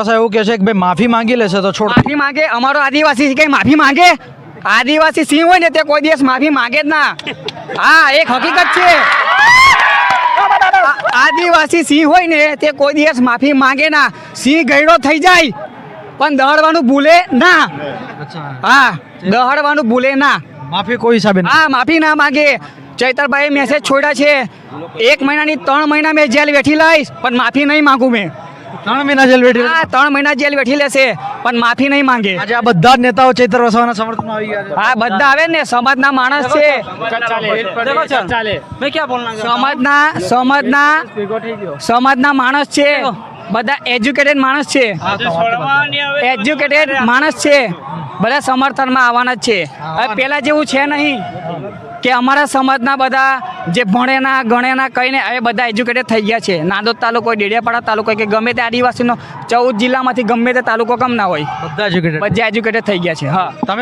વસાવા એવું કહે છે કે ભાઈ માફી માંગી લેશે તો છોડ માફી માંગે? અમારો આદિવાસી કઈ માફી માંગે? આદિવાસી સિંહ હોય ને તે કોઈ દિવસ માફી માંગે જ ના. હા એક હકીકત છે. આદિવાસી સિંહ હોય ને તે કોઈ દિવસ માફી માંગે ના. સિંહ ગયડો થઈ જાય પણ દહાડવાનું ભૂલે ના. હા દહડવાનું ભૂલે ના. માફી કોઈ હિસાબે હા માફી ના માંગે. ચૈતરભાઈ મેસેજ છોડ્યા છે. એક મહિનાની ત્રણ મહિના મેં જેલ વેઠી લઈશ પણ માફી નહીં માંગુ મેં. ત્રણ મહિના જેલ વેઠી હા ત્રણ મહિના જેલ બેઠી લેશે પણ માફી નહીં માંગે. આજે આ બધા જ નેતાઓ ચૈત્ર વસાવાના સમર્થનમાં આવી ગયા હા બધા આવે ને સમાજના માણસ છે. સમાજના સમાજના સમાજના માણસ છે. બધા એજ્યુકેટેડ માણસ છે. એજ્યુકેટેડ માણસ છે. બધા સમર્થનમાં આવવાના જ છે. હવે પેલા જેવું છે નહીં. કે અમારા સમાજના બધા જે ભણેના ગણેના કહીને એ બધા એજ્યુકેટેડ થઈ ગયા છે. નાંદોદ તાલુકો હોય ડેડિયાપાડા તાલુકો કે ગમે તે આદિવાસીનો ચૌદ જિલ્લામાંથી ગમે તે તાલુકો કમ ના હોય. બધા એજ્યુકેટેડ બધા એજ્યુકેટેડ થઈ ગયા છે હા. તમે